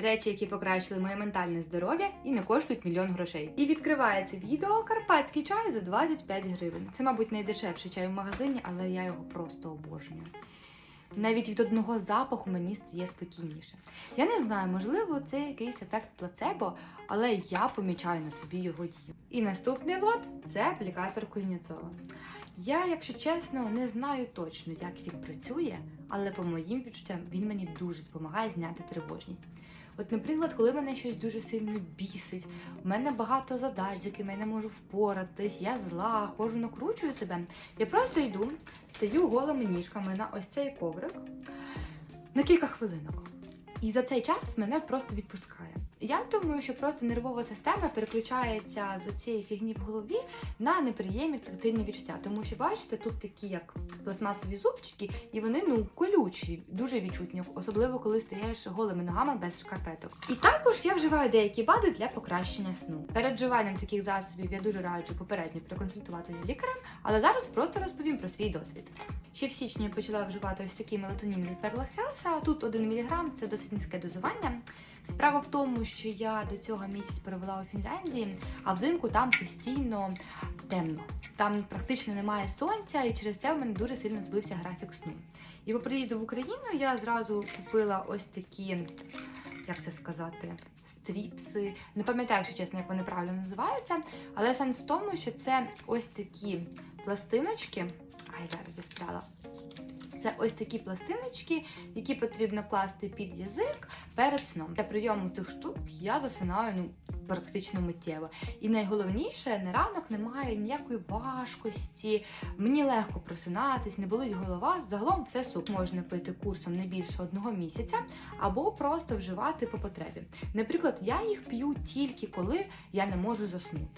речі, які покращили моє ментальне здоров'я і не коштують мільйон грошей. І відкривається відео карпатський чай за 25 гривень. Це, мабуть, найдешевший чай в магазині, але я його просто обожнюю. Навіть від одного запаху мені стає спокійніше. Я не знаю, можливо, це якийсь ефект плацебо, але я помічаю на собі його дію. І наступний лот це аплікатор Кузнєцова. Я, якщо чесно, не знаю точно, як він працює, але по моїм відчуттям він мені дуже допомагає зняти тривожність. От, наприклад, коли мене щось дуже сильно бісить, в мене багато задач, з якими я не можу впоратись, я зла, хожу, накручую себе. Я просто йду, стою голими ніжками на ось цей коврик на кілька хвилинок. І за цей час мене просто відпускає. Я думаю, що просто нервова система переключається з цієї фігні в голові на неприємні тактильні відчуття. Тому що бачите, тут такі як пластмасові зубчики, і вони ну колючі, дуже відчутні, особливо коли стоїш голими ногами без шкарпеток. І також я вживаю деякі БАДи для покращення сну. Перед вживанням таких засобів я дуже раджу попередньо проконсультуватися з лікарем, але зараз просто розповім про свій досвід. Ще в січні я почала вживати ось такий мелатонін від Perla Health, а Тут 1 мг це досить низьке дозування. Справа в тому, що я до цього місяць перебула у Фінляндії, а взимку там постійно темно. Там практично немає сонця, і через це в мене дуже сильно збився графік сну. І по приїзду в Україну я зразу купила ось такі, як це сказати, стріпси. Не пам'ятаю, якщо чесно, як вони правильно називаються. Але сенс в тому, що це ось такі пластиночки. Ай, зараз застряла. Це ось такі пластиночки, які потрібно класти під язик перед сном. Для прийому цих штук я засинаю ну, практично миттєво. І найголовніше, на ранок немає ніякої важкості, мені легко просинатись, не болить голова. Загалом все суп. Можна пити курсом не більше одного місяця, або просто вживати по потребі. Наприклад, я їх п'ю тільки коли я не можу заснути.